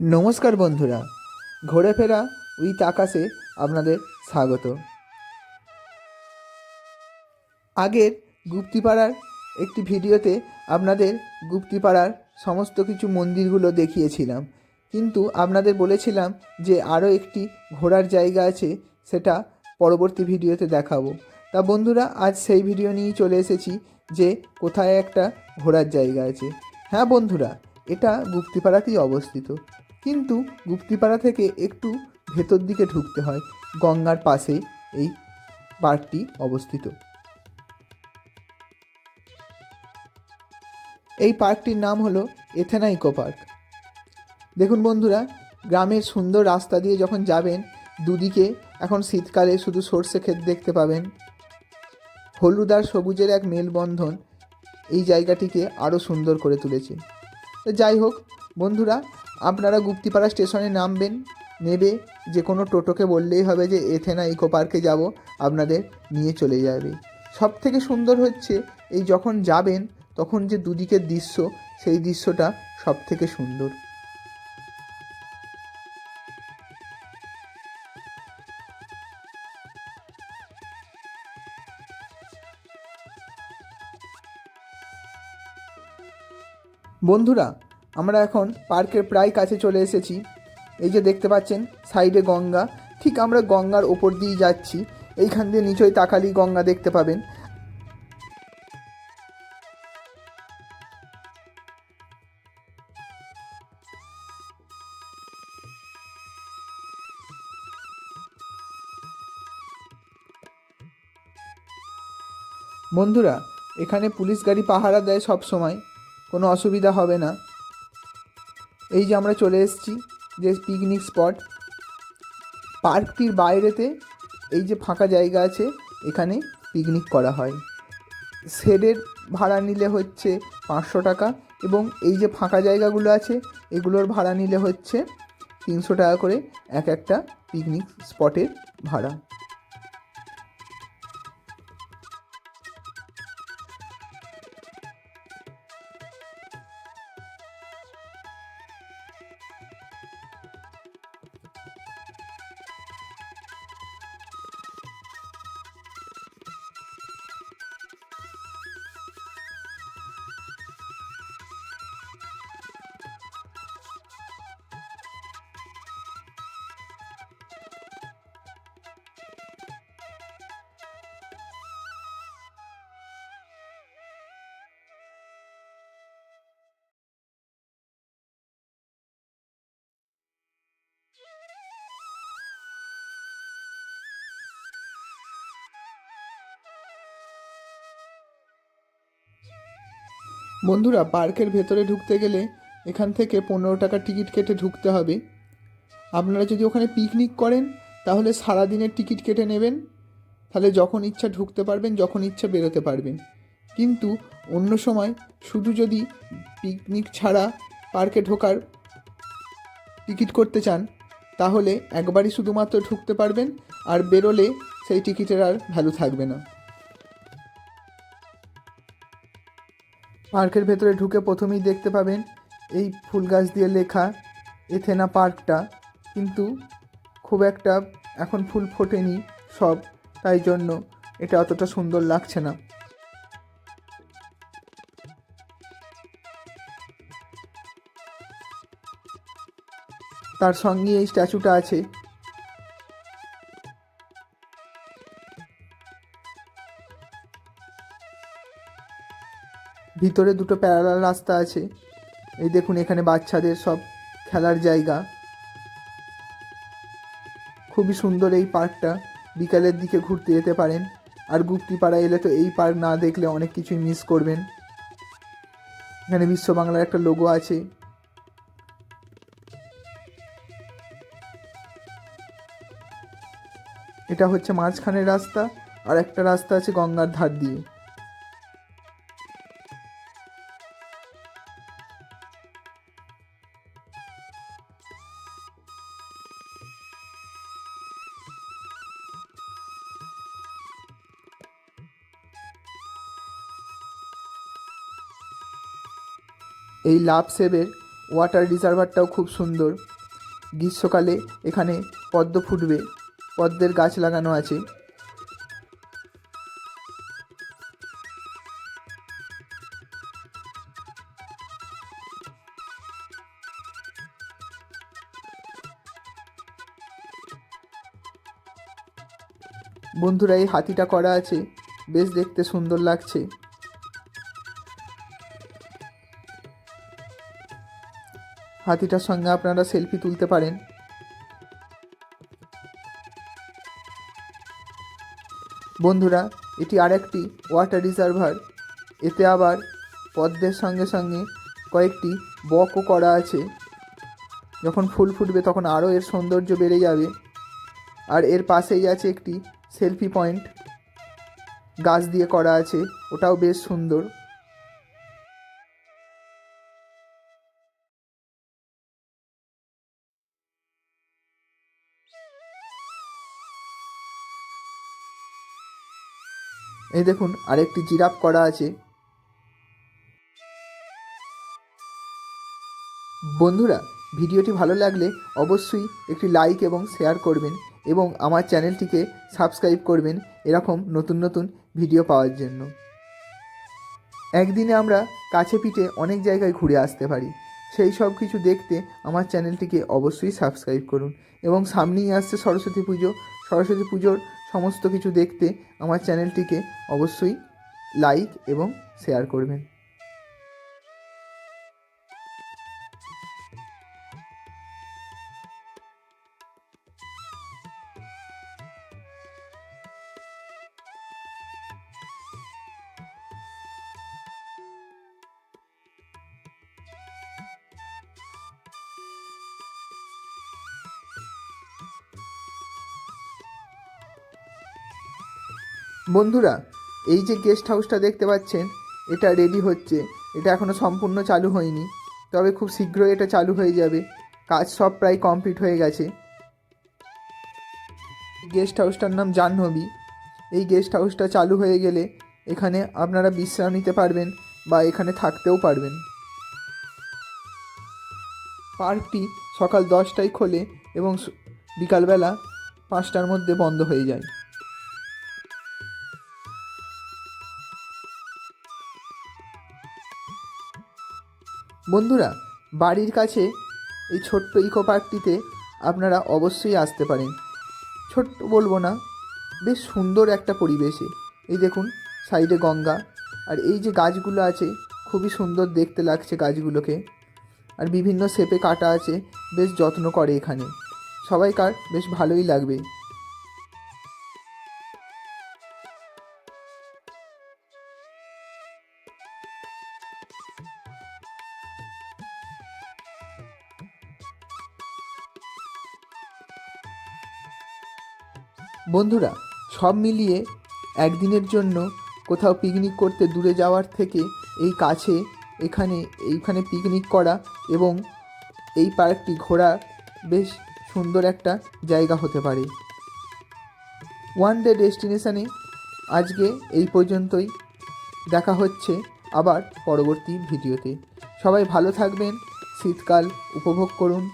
নমস্কার বন্ধুরা, ঘোরে ফেরা উইথ আকাশে আপনাদের স্বাগত। আগের গুপ্তিপাড়ার একটি ভিডিওতে আপনাদের গুপ্তিপাড়ার সমস্ত কিছু মন্দিরগুলো দেখিয়েছিলাম। কিন্তু আপনাদের বলেছিলাম যে আরও একটি ঘোরার জায়গা আছে, সেটা পরবর্তী ভিডিওতে দেখাবো। তা বন্ধুরা, আজ সেই ভিডিও নিয়েই চলে এসেছি যে কোথায় একটা ঘোরার জায়গা আছে। হ্যাঁ বন্ধুরা, এটা গুপ্তিপাড়াতেই অবস্থিত। কিন্তু গুপ্তিপাড়া থেকে একটু ভেতর দিকে ঢুকতে হয়, গঙ্গার পাশে এই পার্কটি অবস্থিত। এই পার্কটির নাম হলো এথেনা ইকো পার্ক। দেখুন বন্ধুরা, গ্রামের সুন্দর রাস্তা দিয়ে যখন যাবেন, দুদিকে এখন শীতকালে শুধু সর্ষে ক্ষেত দেখতে পাবেন। হলুদ আর সবুজের এক মেলবন্ধন এই জায়গাটিকে আরও সুন্দর করে তুলেছে। যাই হোক, বন্ধুরা আপনারা গুপ্তিপাড়া স্টেশনে নামবেন, নেবে যে কোনো টোটোকে বললেই হবে যে এথেনা ইকো পার্কে যাব, আপনাদের নিয়ে চলে যাবে। সব থেকে সুন্দর হচ্ছে, এই যখন যাবেন, তখন যে দুদিকের দৃশ্য, সেই দৃশ্যটা সব থেকে সুন্দর। বন্ধুরা আমরা এখন পার্কের প্রায় কাছে চলে এসেছি। এই যে দেখতে পাচ্ছেন, সাইডে গঙ্গা। ঠিক আমরা গঙ্গার ওপর দিয়েই যাচ্ছি। এইখান দিয়ে নিচই তাকালি গঙ্গা দেখতে পাবেন। বন্ধুরা, এখানে পুলিশ গাড়ি পাহারা দেয় সব সময়। কোনো অসুবিধা হবে না। এই যে আমরা চলে এসেছি যে পিকনিক স্পট পার্কটির বাইরেতে এই যে ফাঁকা জায়গা আছে, এখানে পিকনিক করা হয়। শেডের ভাড়া নিলে হচ্ছে পাঁচশো টাকা এবং এই যে ফাঁকা জায়গাগুলো আছে, এগুলোর ভাড়া নিলে হচ্ছে তিনশো টাকা করে এক একটা পিকনিক স্পটের ভাড়া। বন্ধুরা, পার্কের ভেতরে ঢুকতে গেলে এখান থেকে পনেরো টাকা টিকিট কেটে ঢুকতে হবে। আপনারা যদি ওখানে পিকনিক করেন, তাহলে সারাদিনের টিকিট কেটে নেবেন। তাহলে যখন ইচ্ছা ঢুকতে পারবেন, যখন ইচ্ছা বেরোতে পারবেন। কিন্তু অন্য সময় শুধু যদি পিকনিক ছাড়া পার্কে ঢোকার টিকিট করতে চান, তাহলে একবারই শুধুমাত্র ঢুকতে পারবেন, আর বেরোলে সেই টিকিটের আর ভ্যালু থাকবে না। পার্কের ভেতরে ঢুকে প্রথমেই দেখতে পাবেন এই ফুল গাছ দিয়ে লেখা এথেনা পার্কটা। কিন্তু খুব একটা এখন ফুল ফোটেনি সব, তাই জন্য এটা অতটা সুন্দর লাগছে না। তার সঙ্গে এই স্ট্যাচুটা আছে ভিতরে দুটো প্যারালাল রাস্তা আছে। এই দেখুন, এখানে বাচ্চাদের সব খেলার জায়গা। খুবই সুন্দর এই পার্কটা। বিকালের দিকে ঘুরতে যেতে পারেন। আর গুপ্তিপাড়া এলে তো এই পার্ক না দেখলে অনেক কিছুই মিস করবেন। এখানে বিশ্ব বাংলার একটা লোগো আছে। এটা হচ্ছে মাঝখানের রাস্তা। আর একটা রাস্তা আছে গঙ্গার ধার দিয়ে। এই লাভ সেবের ওয়াটার রিজার্ভারটাও খুব সুন্দর। গ্রীষ্মকালে এখানে পদ্ম ফুটবে, পদ্মের গাছ লাগানো আছে। বন্ধুরা, এই হাতিটা করা আছে, বেশ দেখতে সুন্দর লাগছে। হাতিটার সঙ্গে আপনারা সেলফি তুলতে পারেন। বন্ধুরা, এটি আরেকটি ওয়াটার রিজার্ভার। এতে আবার পদ্মের সঙ্গে সঙ্গে কয়েকটি বকও করা আছে। যখন ফুল ফুটবে তখন আরও এর সৌন্দর্য বেড়ে যাবে। আর এর পাশেই আছে একটি সেলফি পয়েন্ট। গাছ দিয়ে করা আছে, ওটাও বেশ সুন্দর। এই দেখুন, আরেকটি জিরাফ করা আছে। বন্ধুরা, ভিডিওটি ভালো লাগলে অবশ্যই একটি লাইক এবং শেয়ার করবেন এবং আমার চ্যানেলটিকে সাবস্ক্রাইব করবেন এরকম নতুন নতুন ভিডিও পাওয়ার জন্য। একদিনে আমরা কাছে পিঠে অনেক জায়গায় ঘুরে আসতে পারি। সেই সব কিছু দেখতে আমার চ্যানেলটিকে অবশ্যই সাবস্ক্রাইব করুন এবং সামনেই আসছে সরস্বতী পুজো। সরস্বতী পুজোর সমস্ত কিছু দেখতে আমার চ্যানেলটিকে অবশ্যই লাইক এবং শেয়ার করবেন। বন্ধুরা, এই যে গেস্ট হাউসটা দেখতে পাচ্ছেন, এটা রেডি হচ্ছে। এটা এখনও সম্পূর্ণ চালু হয়নি, তবে খুব শীঘ্রই এটা চালু হয়ে যাবে। কাজ সব প্রায় কমপ্লিট হয়ে গেছে। গেস্ট হাউসটার নাম জাহ্নবী। এই গেস্ট হাউসটা চালু হয়ে গেলে এখানে আপনারা বিশ্রাম নিতে পারবেন বা এখানে থাকতেও পারবেন। পার্কটি সকাল দশটায় খোলে এবং বিকালবেলা পাঁচটার মধ্যে বন্ধ হয়ে যায়। বন্ধুরা, বাড়ির কাছে এই ছোট্ট ইকো পার্কটিতে আপনারা অবশ্যই আসতে পারেন। ছোট্ট বলব না, বেশ সুন্দর একটা পরিবেশে। এই দেখুন, সাইডে গঙ্গা, আর এই যে গাছগুলো আছে, খুবই সুন্দর দেখতে লাগছে গাছগুলোকে। আর বিভিন্ন শেপে কাটা আছে, বেশ যত্ন করে এখানে। সবাইকার বেশ ভালোই লাগবে। বন্ধুরা, সব মিলিয়ে একদিনের জন্য কোথাও পিকনিক করতে দূরে যাওয়ার থেকে এই কাছে এখানে, এইখানে পিকনিক করা এবং এই পার্কটি ঘোরা বেশ সুন্দর একটা জায়গা হতে পারে। ওয়ান ডে ডেস্টিনেশানে আজকে এই পর্যন্তই। দেখা হচ্ছে আবার পরবর্তী ভিডিওতে। সবাই ভালো থাকবেন, শীতকাল উপভোগ করুন।